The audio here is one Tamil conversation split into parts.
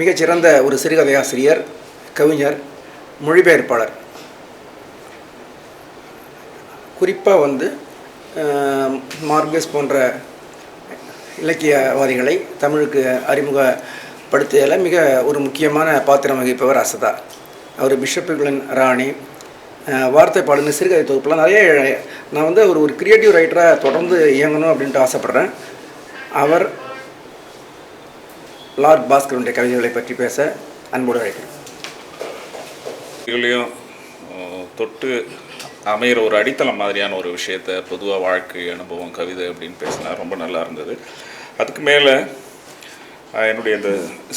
மிகச்சிறந்த ஒரு சிறுகதை ஆசிரியர் கவிஞர் மொழிபெயர்ப்பாளர். குறிப்பாக வந்து மார்கஸ் போன்ற இலக்கியவாதிகளை தமிழுக்கு அறிமுகப்படுத்தியதில் மிக ஒரு முக்கியமான பாத்திரம் வகிப்பவர் அசதா. அவர் பிஷப்புகளின் ராணி. வார்த்தை பாடுன சிறுகதை தொகுப்புலாம் நிறைய நான் வந்து ஒரு ஒரு கிரியேட்டிவ் ரைட்டராக தொடர்ந்து இயங்கணும் அப்படின்ட்டு ஆசைப்பட்றேன். அவர் லார்ட் பாஸ்கருடைய கவிதைகளை பற்றி பேச அன்போடு அழைக்கிறேன். இதுலேயும் தொட்டு அமையிற ஒரு அடித்தளம் மாதிரியான ஒரு விஷயத்த பொதுவாக வாழ்க்கை அனுபவம் கவிதை அப்படின்னு பேசினா ரொம்ப நல்லா இருந்தது. அதுக்கு மேலே என்னுடைய இந்த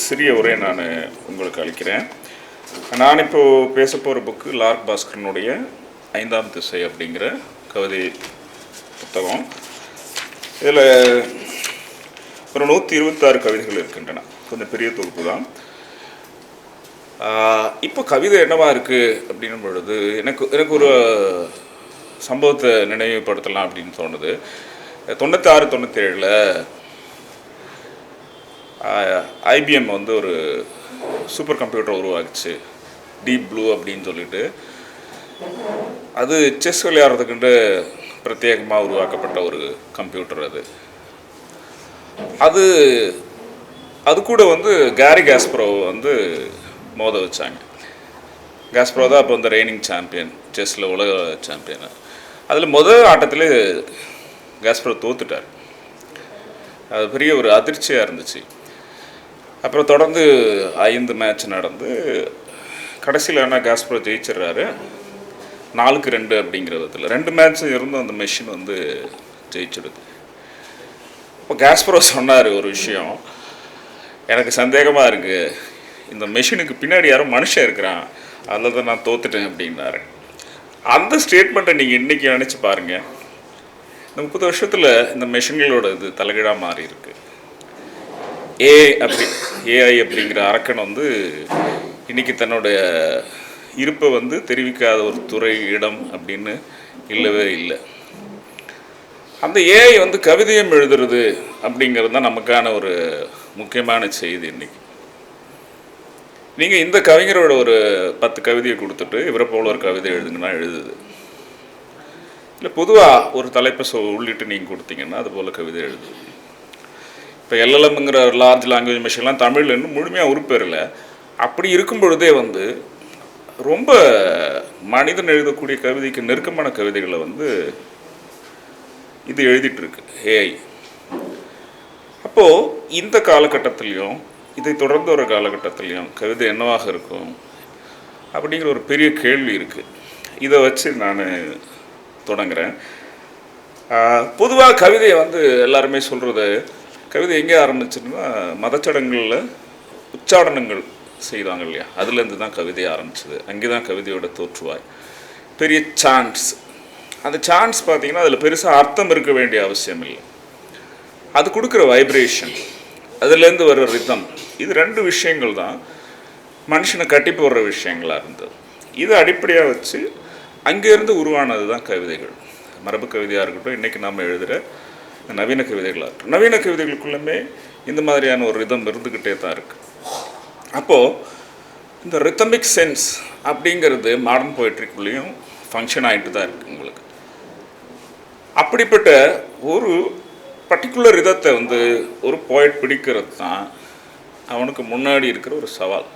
சிறிய உரையை நான் உங்களுக்கு அளிக்கிறேன். நான் இப்போது பேச போகிற புக்கு லார்க் பாஸ்கரனுடைய ஐந்தாம் திசை அப்படிங்கிற கவிதை புத்தகம். இதில் ஒரு நூற்றி இருபத்தாறு கவிதைகள் இருக்கின்றன. கொஞ்சம் பெரிய தொகுப்பு தான். இப்போ கவிதை என்னவா இருக்குது அப்படின்னும் பொழுது எனக்கு எனக்கு ஒரு சம்பவத்தை நினைவுபடுத்தலாம் அப்படின்னு தோணுது. தொண்ணூத்தாறு தொண்ணூத்தேழில் ஐபிஎம் வந்து ஒரு சூப்பர் கம்ப்யூட்டர் உருவாக்குச்சு. டீப் ப்ளூ அப்படின்னு சொல்லிட்டு. அது செஸ் விளையாடுறதுக்குன்ட்டு பிரத்யேகமாக உருவாக்கப்பட்ட ஒரு கம்ப்யூட்டர் அது. அது அது கூட வந்து கேரி கேஸ்ப்ரோ வந்து மோத வச்சாங்க. கேஸ்ப்ரோ தான் அப்போ வந்து ரெய்னிங் சாம்பியன் செஸ்ஸில் உலக சாம்பியன் அதில் முதல் ஆட்டத்திலே கேஸ்ப்ரோ தோத்துட்டார். அது பெரிய ஒரு அதிர்ச்சியாக இருந்துச்சு. அப்புறம் தொடர்ந்து ஐந்து மேட்ச் நடந்து கடைசியில் ஆனால் காஸ்ப்ரோ ஜெயிச்சிடுறாரு? நாலுக்கு ரெண்டு அப்படிங்கிற விதத்தில். ரெண்டு மேட்ச்சும் இருந்தும் அந்த மெஷின் வந்து ஜெயிச்சிடுது. இப்போ காஸ்ப்ரோ சொன்னார் ஒரு விஷயம். எனக்கு சந்தேகமாக இருக்குது இந்த மெஷினுக்கு பின்னாடி யாரோ மனுஷன் இருக்கிறான். அதில் தான் நான் தோத்துட்டேன் அப்படின்னாரு. அந்த ஸ்டேட்மெண்ட்டை நீங்கள் இன்றைக்கி நினச்சி பாருங்கள் இந்த முப்பது வருஷத்தில் இந்த மெஷின்களோட இது தலைகீழாக மாறி இருக்கு. ஏ அப்படி ஏஐ அப்படிங்கிற அரக்கன் வந்து இன்றைக்கி தன்னுடைய இருப்பை வந்து தெரிவிக்காத ஒரு துறை இடம் அப்படின்னு இல்லவே இல்லை. அந்த ஏஐ வந்து கவிதையும் எழுதுறது அப்படிங்கிறது தான் நமக்கான ஒரு முக்கியமான செய்தி இன்னைக்கு. நீங்கள் இந்த கவிஞரோட ஒரு பத்து கவிதையை கொடுத்துட்டு இவரை போல ஒரு கவிதை எழுதுங்கன்னா எழுதுது. இல்லை பொதுவாக ஒரு தலைப்பை சொ உள்ளிட்டு நீங்கள் கொடுத்தீங்கன்னா அது போல் கவிதை எழுதுது இப்போ எல்எல்எம்ங்கிற லார்ஜ் லாங்குவேஜ் மிஷின்லாம் தமிழ் இன்னும் முழுமையாக உருப்பெறல. அப்படி இருக்கும் பொழுதே வந்து ரொம்ப மனிதன் எழுதக்கூடிய கவிதைக்கு நெருக்கமான கவிதைகளை வந்து இது எழுதிட்டுருக்கு ஏஐ அப்போது இந்த காலகட்டத்திலையும் இதை தொடர்ந்து ஒரு காலகட்டத்திலையும் கவிதை என்னவாக இருக்கும் அப்படிங்கிற ஒரு பெரிய கேள்வி இருக்குது இதை வச்சு நான் தொடங்குறேன். பொதுவாக கவிதையை வந்து எல்லாருமே சொல்கிறது கவிதை எங்கே ஆரம்பிச்சுன்னா மதச்சடங்குகளில் உச்சாடனங்கள் செய்தாங்க இல்லையா? அதுலேருந்து தான் கவிதை ஆரம்பிச்சது. அங்கே தான் கவிதையோட தோற்றுவாய். பெரிய சான்ஸ். அந்த சான்ஸ் பார்த்தீங்கன்னா அதில் பெருசாக அர்த்தம் இருக்க வேண்டிய அவசியம் இல்லை அது கொடுக்குற வைப்ரேஷன் அதுலேருந்து வர்ற ரிதம் இது ரெண்டு விஷயங்கள் தான் மனுஷனை கட்டி போடுற விஷயங்களாக இருந்தது. இதை அடிப்படையாக வச்சு அங்கேருந்து உருவானது தான் கவிதைகள். மரபு கவிதையாக இருக்கட்டும் இன்றைக்கி நாம் எழுதுகிற நவீன கவிதைகளாக இருக்கட்டும். நவீன கவிதைகளுக்குள்ளுமே இந்த மாதிரியான ஒரு ரிதம் இருந்துக்கிட்டே தான் இருக்குது அப்போது இந்த ரித்தமிக் சென்ஸ் அப்படிங்கிறது மாடர்ன் போய்ட்ரிக்குள்ளேயும் ஃபங்க்ஷன் ஆகிட்டு தான் இருக்குது உங்களுக்கு. அப்படிப்பட்ட ஒரு பர்டிகுலர் இதத்தை வந்து ஒரு போய்ட் பிடிக்கிறது தான் அவனுக்கு முன்னாடி இருக்கிற ஒரு சவால்.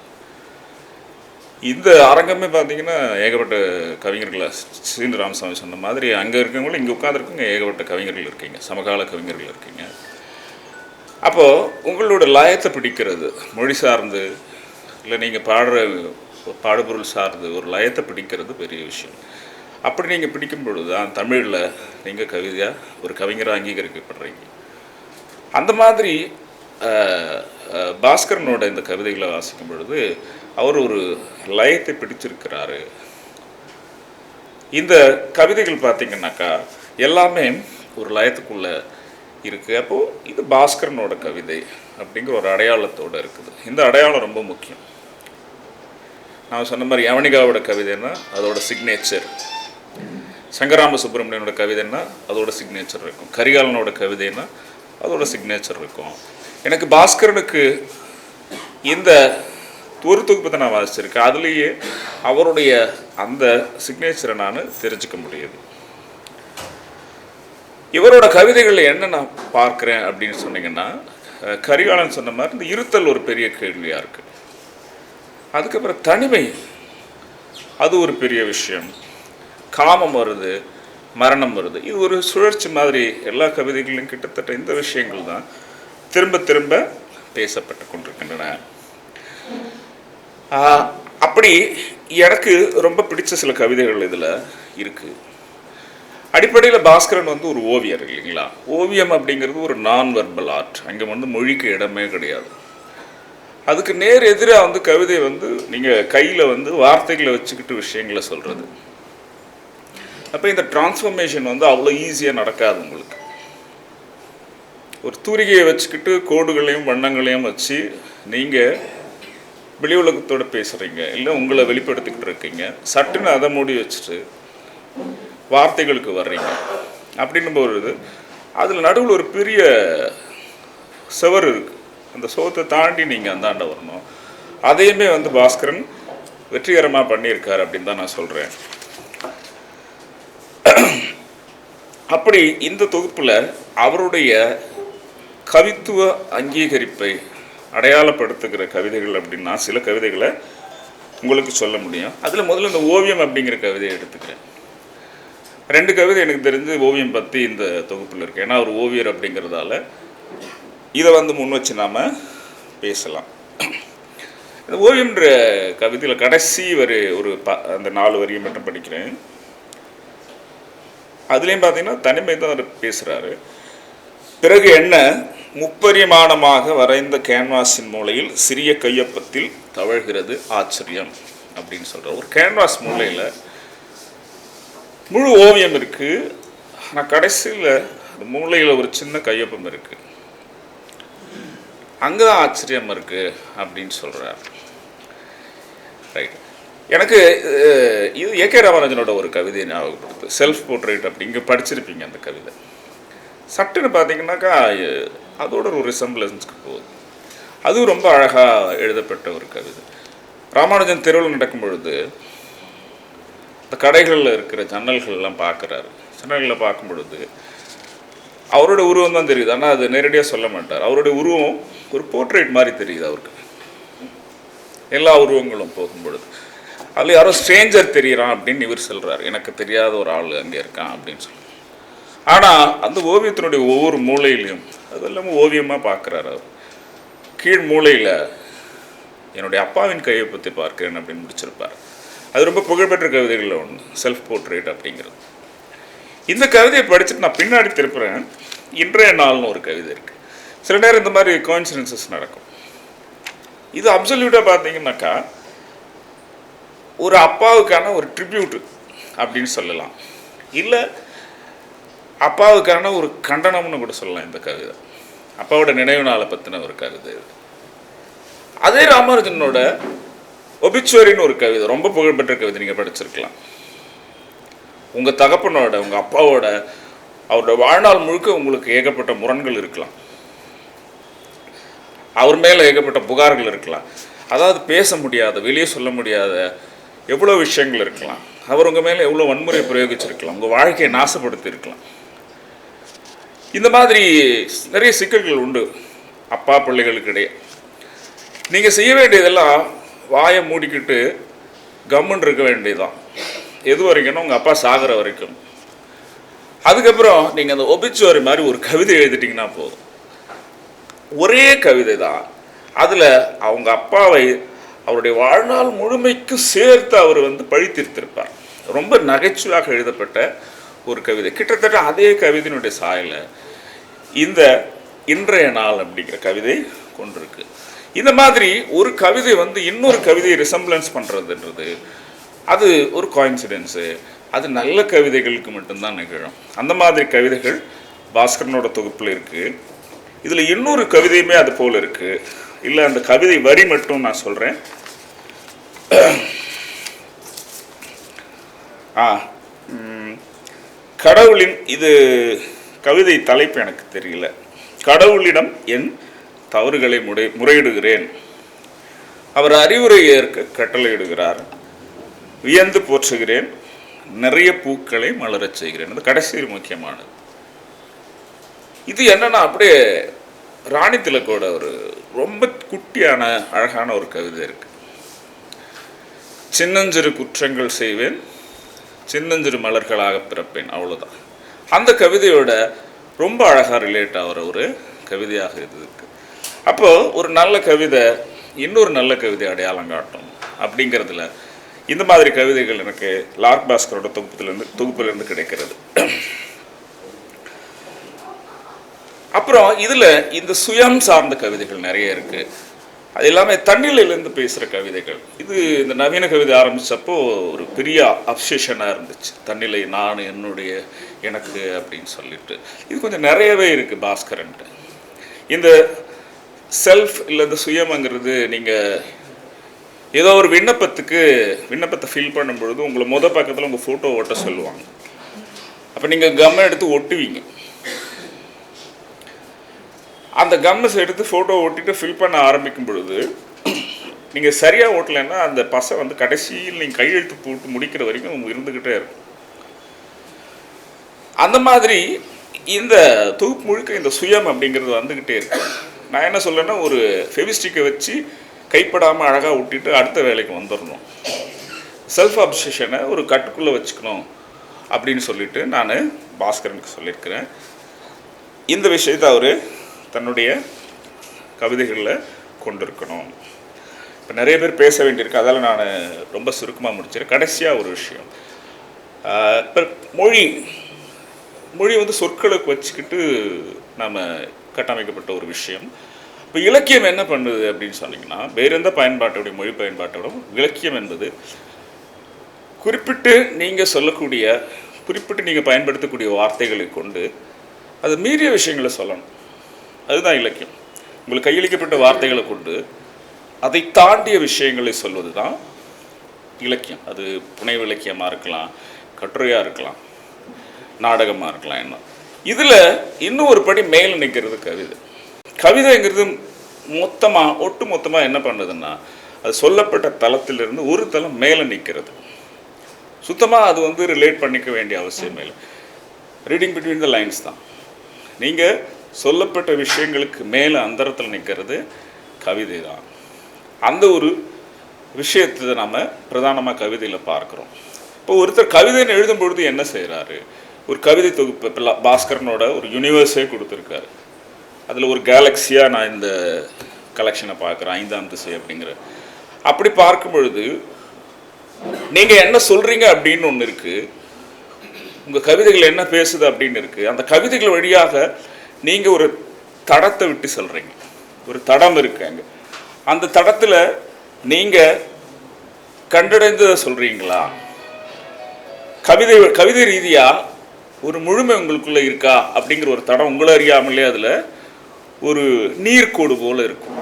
இந்த அரங்கமே பார்த்தீங்கன்னா ஏகப்பட்ட கவிஞர்கள் சீந்து ராமசாமி சொன்ன மாதிரி அங்கே இருக்கவங்களும் இங்கே உட்காந்துருக்கவங்க ஏகப்பட்ட கவிஞர்கள் இருக்கீங்க சமகால கவிஞர்கள் இருக்கீங்க. அப்போது உங்களோட லயத்தை பிடிக்கிறது மொழி சார்ந்து இல்லை நீங்கள் பாடுற பாடுபொருள் சார்ந்து ஒரு லயத்தை பிடிக்கிறது பெரிய விஷயம். அப்படி நீங்கள் பிடிக்கும் பொழுது தான் தமிழில் நீங்கள் கவிதையாக ஒரு கவிஞராக அங்கீகரிக்கப்படுறீங்க. அந்த மாதிரி பாஸ்கரனோட இந்த கவிதைகளை வாசிக்கும் பொழுது அவர் ஒரு லயத்தை பிடிச்சிருக்கிறாரு. இந்த கவிதைகள் பார்த்தீங்கன்னாக்கா எல்லாமே ஒரு லயத்துக்குள்ள இருக்குது அப்போது இது பாஸ்கரனோட கவிதை அப்படிங்கிற ஒரு அடையாளத்தோடு இருக்குது. இந்த அடையாளம் ரொம்ப முக்கியம். நான் சொன்ன மாதிரி யவனிகாவோட கவிதைன்னா அதோட சிக்னேச்சர் சங்கராம சுப்பிரமணியனோட கவிதைன்னா அதோட சிக்னேச்சர் இருக்கும். கரிகாலனோட கவிதைன்னா அதோட சிக்னேச்சர் இருக்கும். எனக்கு பாஸ்கரனுக்கு இந்த ஒரு தொகுப்பத்தை நான் வாசிச்சிருக்கேன். அதுலேயே அவருடைய அந்த சிக்னேச்சரை நான் தெரிஞ்சுக்க முடியுது. இவரோட கவிதைகளில் என்ன நான் பார்க்குறேன் அப்படின்னு சொன்னீங்கன்னா கரிகாலன் சொன்ன மாதிரி இந்த இருத்தல் ஒரு பெரிய கேள்வியாக இருக்குது அதுக்கப்புறம் தனிமை அது ஒரு பெரிய விஷயம். காமம் வருது மரணம் வருது. இது ஒரு சுழற்சி மாதிரி எல்லா கவிதைகளிலும் கிட்டத்தட்ட இந்த விஷயங்கள் தான் திரும்ப திரும்ப பேசப்பட்டு கொண்டிருக்கின்றன. அப்படி எனக்கு ரொம்ப பிடிச்ச சில கவிதைகள் இதில் இருக்குது அடிப்படையில் பாஸ்கரன் வந்து ஒரு ஓவியர் இல்லைங்களா? ஓவியம் அப்படிங்கிறது ஒரு நான் வெர்பல் ஆர்ட் அங்கே வந்து மொழிக்கு இடமே கிடையாது. அதுக்கு நேர் எதிராக வந்து கவிதை வந்து நீங்கள் கையில் வந்து வார்த்தைகளை வச்சுக்கிட்டு விஷயங்களை சொல்கிறது. அப்போ இந்த டிரான்ஸ்ஃபர்மேஷன் வந்து அவ்வளோ ஈஸியாக நடக்காது உங்களுக்கு. ஒரு தூரிகையை வச்சுக்கிட்டு கோடுகளையும் வண்ணங்களையும் வச்சு நீங்கள் வெளி உலகத்தோடு பேசுகிறீங்க இல்லை உங்களை வெளிப்படுத்திக்கிட்டு இருக்கீங்க சட்டுன்னு அதை மூடி வச்சுட்டு வார்த்தைகளுக்கு வர்றீங்க. அப்படின்னு பொழுது அதில் நடுவில் ஒரு பெரிய சுவர் இருக்குது அந்த சோத்தை தாண்டி நீங்கள் அந்தாண்ட வரணும். அதையுமே வந்து பாஸ்கரன் வெற்றிகரமாக பண்ணியிருக்கார் அப்படின்னு தான் நான் சொல்கிறேன் அப்படி இந்த தொகுப்பில் அவருடைய கவித்துவ அங்கீகரிப்பை அடையாளப்படுத்துகிற கவிதைகள் அப்படின்னா சில கவிதைகளை உங்களுக்கு சொல்ல முடியும். அதில் முதல்ல இந்த ஓவியம் அப்படிங்கிற கவிதையை எடுத்துக்கிறேன். ரெண்டு கவிதை எனக்கு தெரிஞ்சு ஓவியம் பற்றி இந்த தொகுப்பில் இருக்கு. ஏன்னா ஒரு ஓவியர் அப்படிங்கிறதால இதை வந்து முன் வச்சு நாம் பேசலாம். இந்த ஓவியம்ன்ற கவிதையில் கடைசி வரி ஒரு ப அந்த நாலு வரியை மட்டும் படிக்கிறேன். அதுலேயும் பார்த்தீங்கன்னா தனிமை தான் அவர் பேசுகிறாரு பிறகு என்ன? முப்பரிமாணமாக வரைந்த கேன்வாஸின் மூலையில் சிறிய கையொப்பத்தில் தவழ்கிறது ஆச்சரியம் அப்படின்னு சொல்கிறார் ஒரு கேன்வாஸ் மூலையில் முழு ஓவியம் இருக்குது ஆனால் கடைசியில் அந்த மூலையில் ஒரு சின்ன கையொப்பம் இருக்குது அங்கே தான் ஆச்சரியம் இருக்குது அப்படின்னு சொல்கிறார் ரைட் எனக்கு இது ஏ கே ராமராஜனோட ஒரு கவிதையை ஞாபகப்படுத்து செல்ஃப் போர்ட்ரேட் அப்படி. இங்கே படிச்சிருப்பீங்க அந்த கவிதை. சட்டுன்னு பார்த்தீங்கன்னாக்கா அதோட ஒரு ரிசம்பிளன்ஸ்க்கு போகுது. அதுவும் ரொம்ப அழகாக எழுதப்பட்ட ஒரு கவிதை. ராமானுஜன் தெருவில் நடக்கும் பொழுது இந்த கடைகளில் இருக்கிற ஜன்னல்கள்லாம் பார்க்குறாரு ஜன்னல்களில் பார்க்கும் பொழுது அவரோட உருவம் தான் தெரியுது. ஆனால் அது நேரடியாக சொல்ல மாட்டார். அவருடைய உருவம் ஒரு போர்ட்ரேட் மாதிரி தெரியுது அவருக்கு. எல்லா உருவங்களும் போகும் பொழுது. அதில் யாரோ ஸ்ட்ரேஞ்சர் தெரியிறான் அப்படின்னு இவர் சொல்கிறார் எனக்கு தெரியாத ஒரு ஆள் அங்கே இருக்கான் அப்படின்னு சொல்லி. ஆனால் அந்த ஓவியத்தினுடைய ஒவ்வொரு மூலையிலையும் இல்லாமல் ஓவியமாக பார்க்குறாரு அவர். கீழ் மூலையில் என்னுடைய அப்பாவின் கையை பற்றி பார்க்கிறேன் அப்படின்னு முடிச்சிருப்பார். அது ரொம்ப புகழ்பெற்ற கவிதைகளில் ஒன்று செல்ஃப் போர்ட்ரேட் அப்படிங்கிறது. இந்த கவிதையை படிச்சுட்டு நான் பின்னாடி திருப்புறேன். இன்றைய நாள்னு ஒரு கவிதை இருக்குது சில நேரம் இந்த மாதிரி கோயின்சிடன்சஸ் நடக்கும். இது அப்சல்யூட்டாக பார்த்தீங்கன்னாக்கா ஒரு அப்பாவுக்கான ஒரு ட்ரிபியூட் அப்படின்னு சொல்லலாம். இல்லை அப்பாவுக்கான ஒரு கண்டனம்னு கூட சொல்லலாம் இந்த கவிதை. அப்பாவோட நினைவு நாளை பற்றின ஒரு கவிதை அதே ராமானுஜனோட ஒபிச்சுவரின்னு ஒரு கவிதை ரொம்ப புகழ்பெற்ற கவிதை நீங்கள் படிச்சிருக்கலாம். உங்கள் தகப்பனோட உங்கள் அப்பாவோட அவரோட வாழ்நாள் முழுக்க உங்களுக்கு ஏகப்பட்ட முரண்கள் இருக்கலாம். அவர் மேலே ஏகப்பட்ட புகார்கள் இருக்கலாம். அதாவது பேச முடியாத வெளியே சொல்ல முடியாத எவ்வளோ விஷயங்கள் இருக்கலாம். அவர் உங்கள் மேலே எவ்வளோ வன்முறை பிரயோகிச்சிருக்கலாம். உங்கள் வாழ்க்கையை நாசப்படுத்தியிருக்கலாம். இந்த மாதிரி நிறைய சிக்கல்கள் உண்டு. அப்பா பிள்ளைகளுக்கு இடையே. நீங்கள் செய்ய வேண்டியதெல்லாம் வாயை மூடிக்கிட்டு கம்முன்னு இருக்க வேண்டியதுதான். எது வரைக்கும்னா உங்கள் அப்பா சாகிற வரைக்கும். அதுக்கப்புறம் நீங்கள் அந்த ஒபிச்சுவரி மாதிரி ஒரு கவிதை எழுதிட்டிங்கன்னா போதும். ஒரே கவிதை தான் அதில் அவங்க அப்பாவை அவருடைய வாழ்நாள் முழுமைக்கு சேர்த்து அவர் வந்து பழித்திருத்திருப்பார் ரொம்ப நகைச்சுவாக எழுதப்பட்ட ஒரு கவிதை. கிட்டத்தட்ட அதே கவிதையினுடைய சாயலை இந்த இன்றைய நாள் அப்படிங்கிற கவிதை கொண்டிருக்கு. இந்த மாதிரி ஒரு கவிதை வந்து இன்னொரு கவிதையை ரிசம்பிளன்ஸ் பண்ணுறதுன்றது அது ஒரு கோயின்சிடென்ஸு அது நல்ல கவிதைகளுக்கு மட்டும்தான் நிகழும். அந்த மாதிரி கவிதைகள் பாஸ்கரனோட தொகுப்பில் இருக்குது இதில் இன்னொரு கவிதையுமே அது போல் இருக்குது இல்லை அந்த கவிதை வரி மட்டும் நான் சொல்கிறேன் ஆ கடவுளின் இது கவிதை தலைப்பு எனக்கு தெரியல. கடவுளிடம் என் தவறுகளை முறை முறையிடுகிறேன். அவர் அறிவுரை ஏற்க கட்டளையிடுகிறார். வியந்து போற்றுகிறேன். நிறைய பூக்களை மலரச் செய்கிறேன். அது கடைசியில் முக்கியமானது. இது என்னன்னா அப்படியே ராணி திலக்கோட ஒரு ரொம்ப குட்டியான அழகான ஒரு கவிதை இருக்கு. சின்னஞ்சிறு குற்றங்கள் செய்வேன் சின்னஞ்சிறு மலர்களாக பிறப்பேன் அவ்வளோதான் அந்த கவிதையோட ரொம்ப அழகாக ரிலேட் ஆகிற ஒரு கவிதையாக இது இருக்கு. அப்போது ஒரு நல்ல கவிதை இன்னொரு நல்ல கவிதை அடையாளம் காட்டும் அப்படிங்கிறதுல இந்த மாதிரி கவிதைகள் எனக்கு லார்க் பாஸ்கரோட தொகுப்புலேருந்து தொகுப்புலேருந்து கிடைக்கிறது. அப்புறம் இதில் இந்த சுயம் சார்ந்த கவிதைகள் நிறைய இருக்குது அது எல்லாமே தண்ணிலேருந்து பேசுகிற கவிதைகள். இது இந்த நவீன கவிதை ஆரம்பித்தப்போ ஒரு பெரிய அப்சேஷனாக இருந்துச்சு. தண்ணிலை நான் என்னுடைய எனக்கு அப்படின்னு சொல்லிட்டு. இது கொஞ்சம் நிறையவே இருக்குது பாஸ்கரன்ட்டு. இந்த செல்ஃப் இல்லை இந்த சுயம்ங்கிறது நீங்கள் ஏதோ ஒரு விண்ணப்பத்துக்கு விண்ணப்பத்தை ஃபில் பண்ணும் பொழுது உங்களை முத பக்கத்தில் உங்கள் ஃபோட்டோ ஒட்ட சொல்லுவாங்க. அப்போ நீங்கள் கம்மை எடுத்து ஒட்டுவீங்க. அந்த கம்னஸ் எடுத்து ஃபோட்டோ ஓட்டிட்டு ஃபில் பண்ண ஆரம்பிக்கும் பொழுது நீங்கள் சரியாக ஓட்டலைன்னா அந்த பசை வந்து கடைசியில் நீங்கள் கையெழுத்து போட்டு முடிக்கிற வரைக்கும் இருந்துக்கிட்டே இருக்கும். அந்த மாதிரி இந்த தொகுப்பு முழுக்க இந்த சுயம் அப்படிங்கிறது வந்துக்கிட்டே இருக்கு. நான் என்ன சொல்லேன்னா ஒரு ஃபெவிஸ்டிக்கை வச்சு கைப்படாமல் அழகாக விட்டுட்டு அடுத்த வேலைக்கு வந்துடணும் செல்ஃப் அப்சஷனை ஒரு கட்டுக்குள்ளே வச்சுக்கணும் அப்படின்னு சொல்லிட்டு நான் பாஸ்கரனுக்கு சொல்லியிருக்கிறேன். இந்த விஷயத்தை அவர் தன்னுடைய கவிதைகளில் கொண்டிருக்கணும். இப்போ நிறைய பேர் பேச வேண்டியிருக்கு. அதால் நான் ரொம்ப சுருக்கமாக முடிச்சிடுறேன் கடைசியாக ஒரு விஷயம். இப்போ மொழி மொழி வந்து சொற்களுக்கு வச்சுக்கிட்டு நாம் கட்டமைக்கப்பட்ட ஒரு விஷயம். இப்போ இலக்கியம் என்ன பண்ணுது அப்படின்னு சொன்னீங்கன்னா வேறு எந்த பயன்பாட்டோடைய மொழி பயன்பாட்டோட இலக்கியம் என்பது குறிப்பிட்டு நீங்கள் சொல்லக்கூடிய குறிப்பிட்டு நீங்கள் பயன்படுத்தக்கூடிய வார்த்தைகளை கொண்டு அது மீறிய விஷயங்களை சொல்லணும். அதுதான் இலக்கியம். உங்களுக்கு கையளிக்கப்பட்ட வார்த்தைகளை கொண்டு அதை தாண்டிய விஷயங்களை சொல்வது தான் இலக்கியம். அது புனைவு இலக்கியமாக இருக்கலாம் கட்டுரையாக இருக்கலாம் நாடகமாக இருக்கலாம் என்ன. இதில் இன்னும் ஒரு படி மேல் நிற்கிறது கவிதை. கவிதைங்கிறது மொத்தமாக ஒட்டு மொத்தமாக என்ன பண்ணுதுன்னா அது சொல்லப்பட்ட தளத்திலிருந்து ஒரு தளம் மேலே நிற்கிறது. சுத்தமாக அது வந்து ரிலேட் பண்ணிக்க வேண்டிய அவசியமே இல்லை. ரீடிங் பிட்வீன் த லைன்ஸ் தான். நீங்கள் சொல்லப்பட்ட விஷயங்களுக்கு மேலே அந்தரத்தில் நிற்கிறது கவிதை தான் அந்த ஒரு விஷயத்தை நம்ம பிரதானமாக கவிதையில் பார்க்குறோம். இப்போ ஒருத்தர் கவிதைன்னு எழுதும் பொழுது என்ன செய்கிறாரு ஒரு கவிதை தொகுப்பு இப்போ பாஸ்கரனோட ஒரு யூனிவர்ஸே கொடுத்துருக்காரு. அதில் ஒரு கேலக்ஸியாக நான் இந்த கலெக்ஷனை பார்க்குறேன் ஐந்தாம் திசை அப்படிங்கிற. அப்படி பார்க்கும் பொழுது நீங்கள் என்ன சொல்கிறீங்க அப்படின்னு ஒன்று இருக்குது உங்கள் கவிதைகள் என்ன பேசுது அப்படின்னு இருக்குது அந்த கவிதைகள் வழியாக நீங்கள் ஒரு தடத்தை விட்டு சொல்கிறீங்க ஒரு தடம் இருக்கு அங்கே. அந்த தடத்தில் நீங்கள் கண்டடைந்ததை சொல்கிறீங்களா கவிதை கவிதை ரீதியாக ஒரு முழுமை உங்களுக்குள்ளே இருக்கா? அப்படிங்கிற ஒரு தடம் உங்களை அறியாமலே அதில் ஒரு நீர்க்கோடு போல இருக்கும்.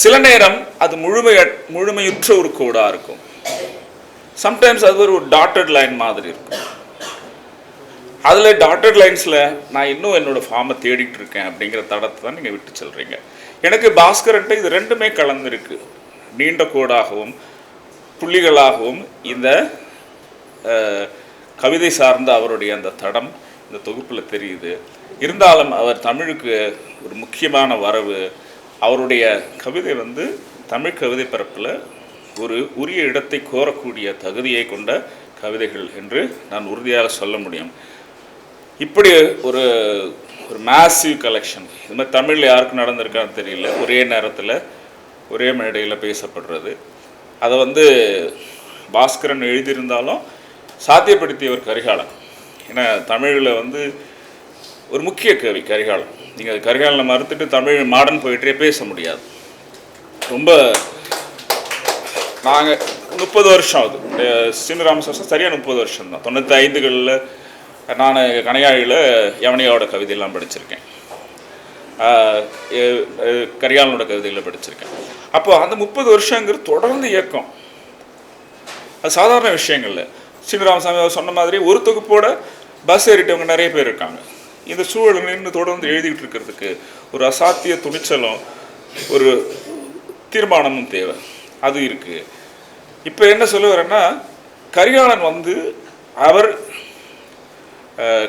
சில நேரம் அது முழுமைய முழுமையுற்ற ஒரு கோடாக இருக்கும். சம்டைம்ஸ் அது ஒரு டாட்டட் லைன் மாதிரி இருக்கும். அதில் டாட்டட் லைன்ஸில் நான் இன்னும் என்னோட ஃபார்மை தேடிட்டு இருக்கேன் அப்படிங்கிற தடத்தை தான் நீங்கள் விட்டு சொல்கிறீங்க எனக்கு பாஸ்கரன்ட்ட இது ரெண்டுமே கலந்துருக்கு. நீண்ட கோடாகவும் புள்ளிகளாகவும் இந்த கவிதை சார்ந்த அவருடைய அந்த தடம் இந்த தொகுப்பில் தெரியுது. இருந்தாலும் அவர் தமிழுக்கு ஒரு முக்கியமான வரவு. அவருடைய கவிதை வந்து தமிழ் கவிதை பரப்பில் ஒரு உரிய இடத்தை கோரக்கூடிய தகுதியை கொண்ட கவிதைகள் என்று நான் உறுதியாக சொல்ல முடியும். இப்படி ஒரு ஒரு மேசிவ் கலெக்ஷன் இது மாதிரி தமிழில் யாருக்கும் நடந்திருக்கான்னு தெரியல. ஒரே நேரத்தில் ஒரே மேடையில் பேசப்படுறது. அதை வந்து பாஸ்கரன் எழுதியிருந்தாலும் சாத்தியப்படுத்தியவர் கரிகாலன். ஏன்னா தமிழில் வந்து ஒரு முக்கிய கவி கரிகாலம் நீங்கள் அது கரிகாலனை மறுத்துட்டு தமிழ் மாடர்ன் போயிட்டே பேச முடியாது. ரொம்ப நாங்கள் முப்பது வருஷம் ஆகுது. அஹ் சாஸ்திரம் சரியாக முப்பது வருஷம் தான் தொண்ணூற்றி ஐந்துகளில் நான் கனையாழியில் யவனியாவோட கவிதையெல்லாம் படிச்சிருக்கேன். கரியாலனோட கவிதைகளை படிச்சிருக்கேன். அப்போ அந்த முப்பது வருஷங்கிறது தொடர்ந்து இயக்கம். அது சாதாரண விஷயங்கள்ல. சீனராமசாமி அவர் சொன்ன மாதிரி ஒரு தொகுப்போட பஸ் ஏறிட்டவங்க நிறைய பேர் இருக்காங்க. இந்த சூழல் நின்று தொடர்ந்து எழுதிக்கிட்டு இருக்கிறதுக்கு ஒரு அசாத்திய துணிச்சலும் ஒரு தீர்மானமும் தேவை. அது இருக்குது இப்போ என்ன சொல்ல வரேன்னா கரிகாலன் வந்து அவர்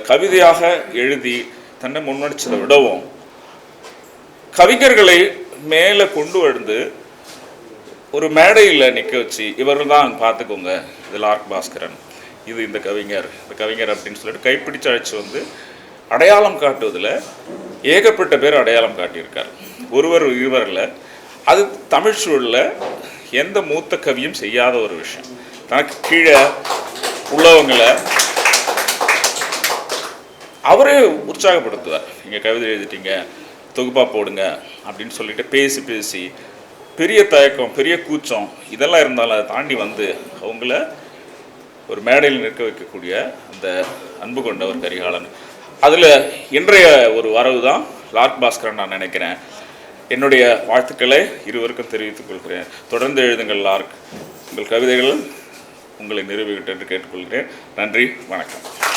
கவிதையாக எழுதி தன்னை முன்னடிச்சதை விடவும் கவிஞர்களை மேலே கொண்டு வந்து ஒரு மேடையில் நிற்க வச்சு இவர்கள் தான் பார்த்துக்கோங்க இது லார்க் பாஸ்கரன். இது இந்த கவிஞர். இந்த கவிஞர் அப்படின்னு சொல்லிட்டு கைப்பிடிச்சு அழைச்சி வந்து அடையாளம் காட்டுவதில் ஏகப்பட்ட பேர் அடையாளம் காட்டியிருக்கார். ஒருவர் இருவரில். அது தமிழ் சூழலில் எந்த மூத்த கவியும் செய்யாத ஒரு விஷயம். தனக்கு கீழே உள்ளவங்களை அவரே உற்சாகப்படுத்துவார். நீங்கள் கவிதை எழுதிட்டீங்க தொகுப்பாக போடுங்க அப்படின்னு சொல்லிட்டு பேசி பேசி பெரிய தயக்கம் பெரிய கூச்சம் இதெல்லாம் இருந்தாலும் அதை தாண்டி வந்து அவங்கள ஒரு மேடையில் நிற்க வைக்கக்கூடிய அந்த அன்பு கொண்ட ஒரு கரிகாலன். அதில் இன்றைய ஒரு வரவு தான் லார்க் பாஸ்கரன் நான் நினைக்கிறேன். என்னுடைய வாழ்த்துக்களை இருவருக்கும் தெரிவித்துக் கொள்கிறேன். தொடர்ந்து எழுதுங்கள் லார்க். உங்கள் கவிதைகள் உங்களை நிறுவிவிட்டு என்று கேட்டுக்கொள்கிறேன். நன்றி வணக்கம்.